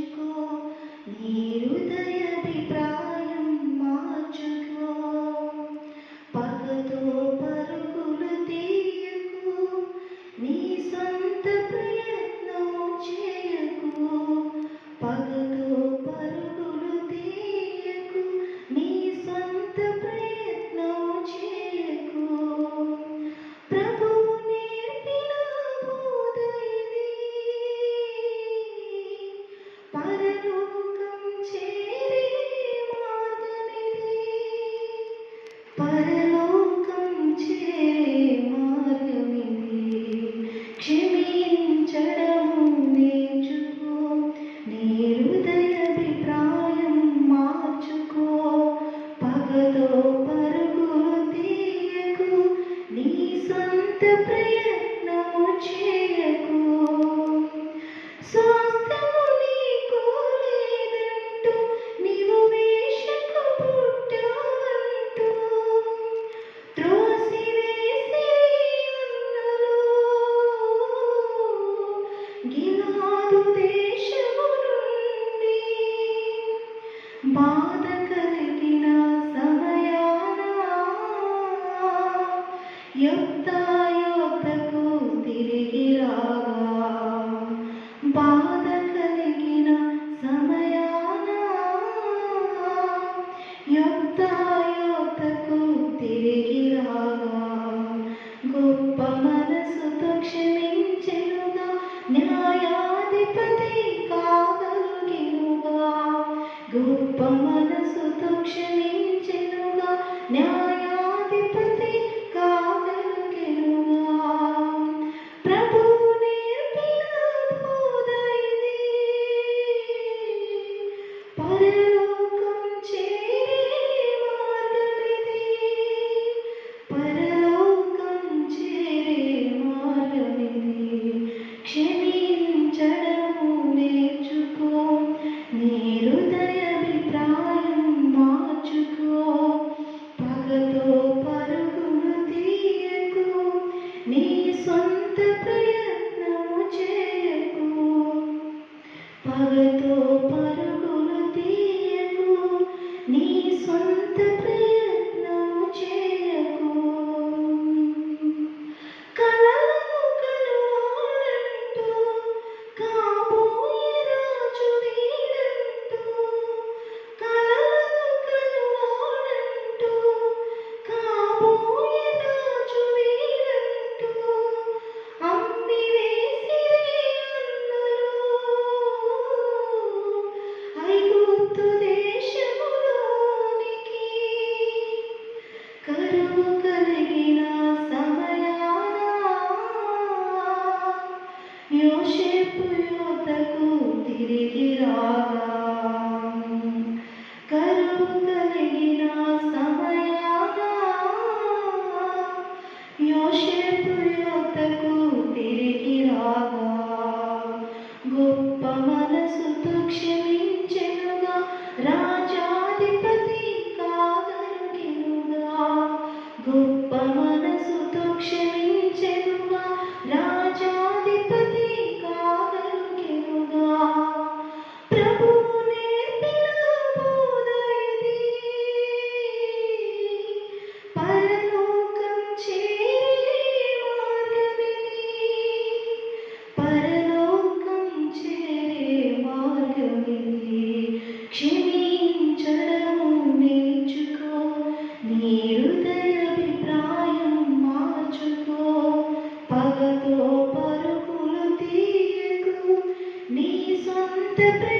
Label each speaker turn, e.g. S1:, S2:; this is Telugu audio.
S1: నీరు నీ హృదయభిప్రాయం మార్చుకో. యుక్తాయుక్తకు తిరిగి రాగా. బాధ కలిగిన సమయాన. యుక్తాయుక్తకు తిరిగి రాగా. గొప్ప మనసుతో క్షమించెనుగా న్యాయాధిపతి కాగలుగినుగా. గొప్ప మనసుతో క్షమించెనుగా న్యాయ Hare యోషేపు యోతకు తిరిగి రాగా. కరువు కలిగిన సమయాన యోషేపు యోతకు తిరిగి రాగా. గొప్ప మనసుతో క్షమించెనుగా రాజాధిపతి కాగలిగినుగా గొప్ప to bring